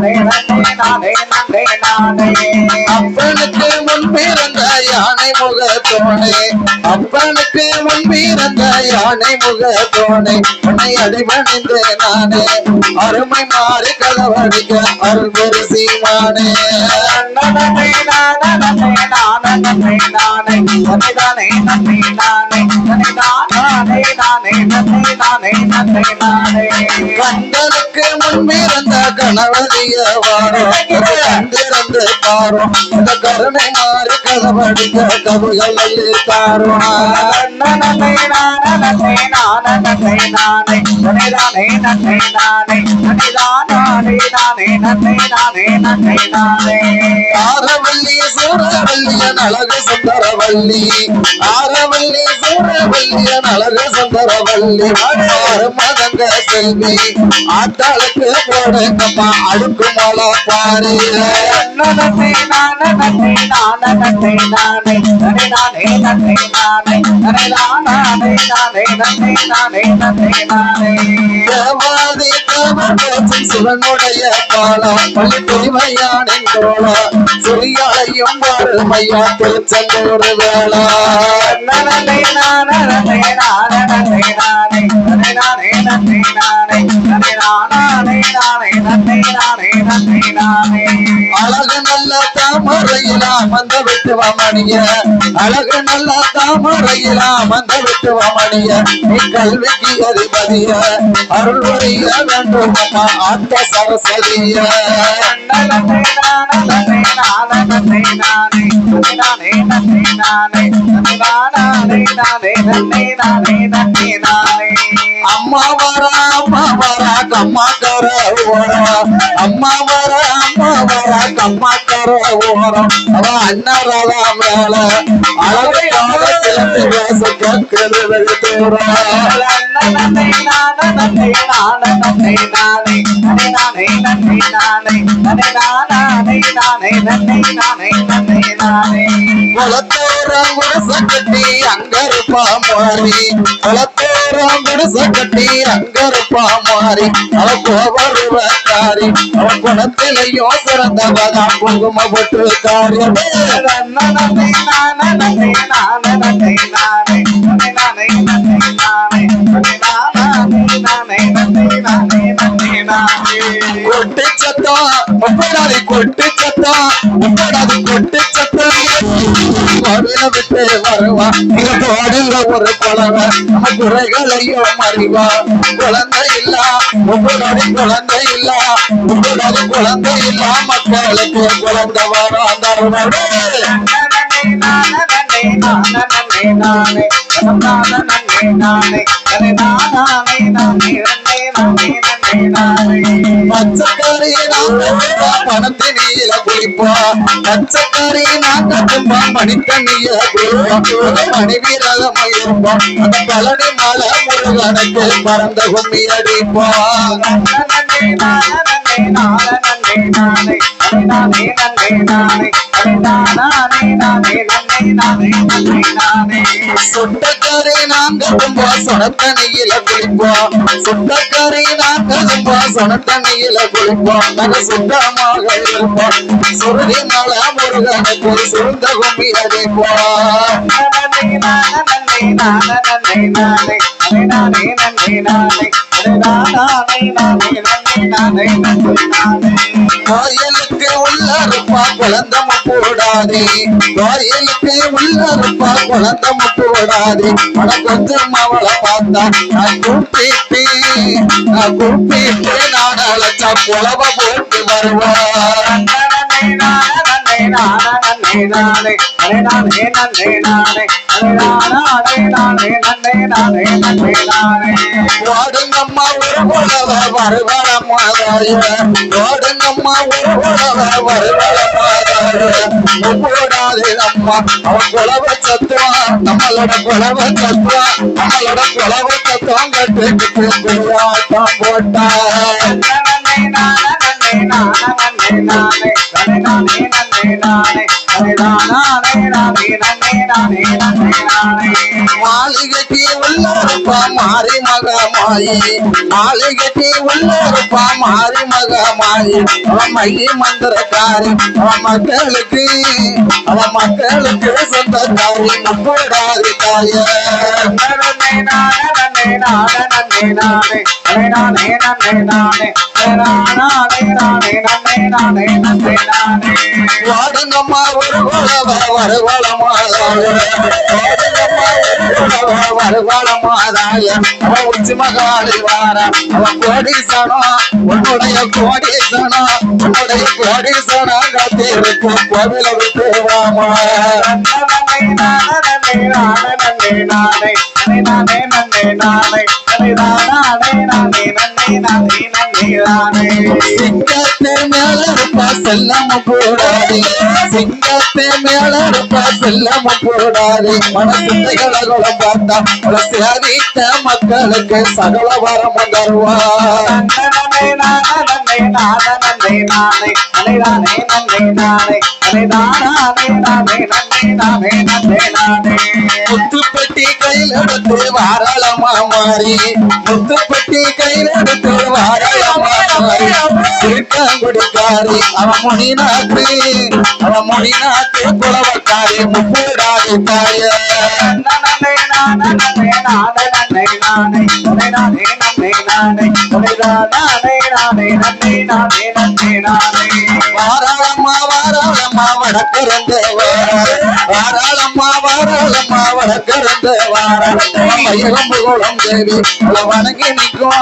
நானே நானே நானே நானே நானே அப்பனுக்கு முன் பிறந்த யானை முகத்தோனே. அப்பனுக்கு முன் பிறந்த யானை முகத்தோனே. உன்னை அடிபணிந்து நானே. அருமை மாறி கலவடிக்க அருள் ஒரு சீமானே கண்டனுக்கு முன்பிறந்த கணவதி அடிய வாரம் கண்டிருந்து பாரும் இந்த கருணை மாறு கதவடிக்க கவுகள் அள்ளி சூரவல்லியன் அழகு சுந்தரவல்லி. ஆரவல்லி சூரவல்லியன் அழகு சுந்தரவல்லி. ஆறு மதங்க செல்வி. ஆத்தாளுக்கு போடுங்கம்மா அடுக்கு மலை பாரு நானே நானே நானே நானே நானே நானே நானே நானே நானே நானே நானே நானே. நானே நானே சிவனுடைய பாலம். பள்ளி தூய்மையானின் கோலம் அம்பாள் மையா திருச்செந்தூர் வேளா நனனை நானனை நானனை நானே நானே நன்னை நானே நானே நானே நன்னை நானே நன்னை நானே அழகு நல்ல தாமரையிலா மந்த வெட்டுவா மணிய. அழகு நல்ல தாமரையிலா மந்த வெட்டுவா மணிய. கல்விக்கு அதிபதிய. அருள் வரைய வேண்டும் ஆண்ட சரஸ்வதிய. அம்மா வரா அம்மா வரா கம்மா கர அம்மா வரா அம்மா கம்மாக்கார ஓரம் அவ அண்ணாராதா மேல அழகையாக கிளம்பி பேச கேட்கிறது வெகு தூரம் நன்னை நான நன்னை நான நன்னை நானே நன்னை நானே நன்னை நானே நன்னை நானே நன்னை நானே நன்னை நானே நன்னை நானே குளத்தோரம் குடிசை கட்டி அங்க இருப்பா மாறி குளத்தோரம் குடிசை கட்டி அங்க இருப்பா மாறி அவ கோபருவக்காரி அவ குணத்திலையும் சிறந்தவதான் குங்கும போட்டு காரியம் நானே நானே நானே நானே நானே நானே நானே சத்தம் கொட்டு சத்தா முப்படாது கொட்டு சத்தம் கோவில விட்டு வருவா இங்க கோடில ஒரு குழவை குறைகளையும் அறிவா. குழந்தை இல்ல முப்படாது குழந்தை இல்ல. குழந்தை இல்ல மக்களுக்கு குழந்தை வரும் தருவது பச்சைக்காரி பணத்தை நீல குளிப்பா பச்சைக்காரி நாட்டத்தும்பா மணித்தண்ணியில குளிப்பா மனைவி ரகமயிருப்பா அந்த பழனி மலை முருகனுக்கு பறந்த கும்மி அடிப்பா சொந்தக்காரே நாங்க சொனத்தனையில குளிப்போம் சொந்தக்காரே நாங்க சொனத்தனையில குளிப்போம் நாங்க சுத்தமாக இருப்போம் சுருதி மல முருகனுக்கு சுருந்த கும்பி அடைப்போம் நன்னை நானே நானே நானே நானே நானே நானே கோயிலுக்கு உள்ளருப்பா குழந்தம போடாதே. கோயிலுக்கு உள்ளருப்பா குழந்தம போடாதே. அட கொஞ்சம் அவளை பார்த்தா நான் கூப்பிட்டு நான் கூப்பிட்டு நான் அழைச்சா புலவ போட்டு வருவான் ஓடுங்கம்மா உறவுடவ வருவனமாதாரிய ஓடுங்கம்மா உறவுடவ வருவனமாதாரிய முப்போடாதே அம்மா அவன் குலவ சத்துவா நம்மளோட குலவ சத்துவா நம்மளோட குலவ சத்துவம் கட்டு போட்டா நானே நானே நானே நானே நானே மாளிகட்டி உள்ளோருப்பா மாறி மகமாயி மாளிகட்டி உள்ளோருப்பா மாறி மகமாயி அவன் மையி மந்திரக்காரி அவன் மக்களுக்கு அவன் மக்களுக்கு சொந்தக்காரி தாயே நானே நன்னே நானே நானே நன்னே நானே நானே நானே நன்னே நானே நன்னே நானே வாடுங்கம்மா ஒரு குலவ வருவளமாதாய வருவளமாதாய உச்சி மகாளி வார அவன் உன்னுடைய கோடீசனா உன்னுடைய கோடீசனா காத்திருக்கும் கோவில விட்டு வாமா நானே நானே நானே நானே நானே நானே நானே நாளை செல்லாம போடாது சிங்கத்தை மேல இருப்பா செல்லாம போடாது மனசுல பார்த்தா மனசாதித்த மக்களுக்கு சகல வரம தருவா நானே நானே நானே நானே நானே முத்துப்பட்டி கையில் எடுத்து வாராளமா மாறி முத்துப்பட்டி கையில எடுத்து வாரங்குடிக்காரி அவன் மொழி நாத்து அவன் மொழி நாத்து குளவக்காரி முப்பூடாரி தாய. வாராளம்மா வாராளம்மா வடக்கிறந்த வாராளம்மா வாராளம்மா வடக்கிறந்த வாராளம்மா தேவி அவளை வணங்கி நிற்கும்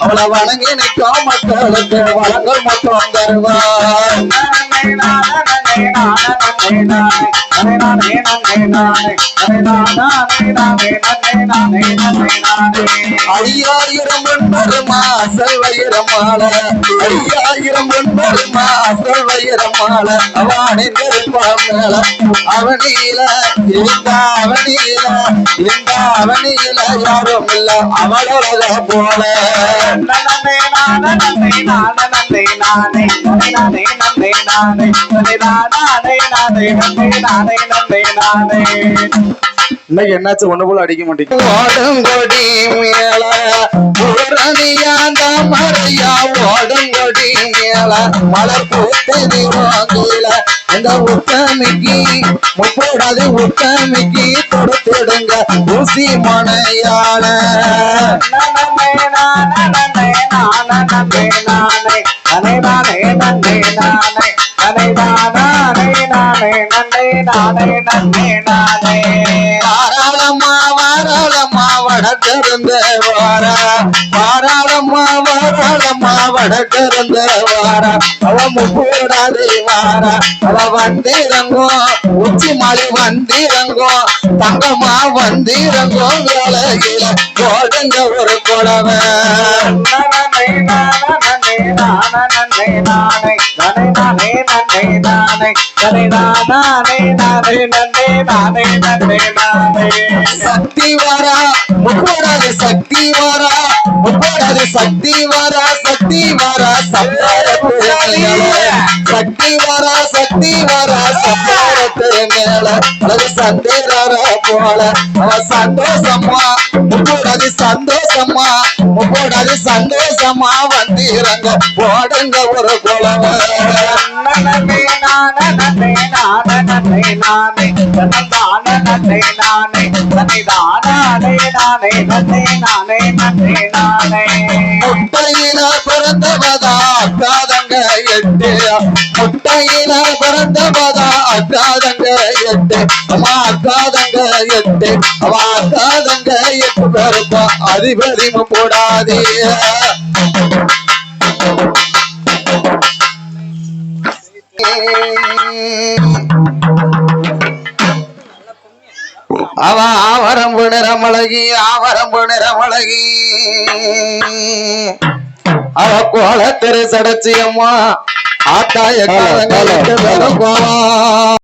அவளை வணங்கி நிற்கும் மக்களுக்கு. வழங்கல் மட்டும் தருவார் ஐயாயிரம் ஒன்பதுமா செல்வயிரமால ஐயாயிரம் ஒன்பதுமா செல்வயிரமால அவனின் மேல அவனியில இந்த அவனியில இந்த அவனியில யாரும் இல்ல. அவளோட போல நன்னே நானே நன்னே நானே நன்னே நானே நானே நன்னே நானே நானே நானே நன்னே நானே நன்னே நானே இன்னைக்கு என்னாச்சு? ஒண்ணு போல அடிக்க மாட்டேங்குது. மேல மேல மலர் பூத்ததி வாங்கல இந்த உத்தமிக்கு முப்போடாது உத்தமிக்கு கொடுத்துடுங்க ஊசி மனையாள நன்னே நானே நானே நானே நானே நானே நானே நானே நானே நானே வடக்கிருந்த வார. வாராளம்மா வாராளம்மா வடக்கிருந்த வார அவ முப்பூடாது வார அவ வந்திரங்கும் உச்சி மலை வந்திரங்கும் தங்கம்மா வந்திரங்கும் வேலையில கோடுங்க ஒரு நன்னே நானே நானே நானே நானே நன்னே நானே நானே நன்னே நானே நன்னே நானே. சக்தி வாரா முப்போடாது சக்தி வாரா முப்போடாது சக்தி வாரா சக்தி வாரா சப்தாரத்து மேல சக்தி வாரா சக்தி வாரா சப்தாரத்து மேல. அது சந்தேரார போல. அவ சந்தோஷமா முப்போடாது சந்தோஷமா முப்போடாது சந்தோஷமா வந்திரங்க. போடுங்க ஒரு நன்னே நானே நானே நானே. நானே. நானே நானே நானே நன்னே நானே. முட்டையில பிறந்தவதா அக்காதங்க எட்டு முட்டையில பிறந்தவதா? அக்காதங்க எட்டு அம்மா அக்காதங்க எட்டு அவ அக்காதங்க எட்டு பேருப்பா அதிபதி போடாதே. அவ ஆவரம்பு நிறமழகி ஆவரம்பு நிறமழகி அவ கோல தெரு சடச்சியம்மா. ஆத்தாய காலங்களுக்கு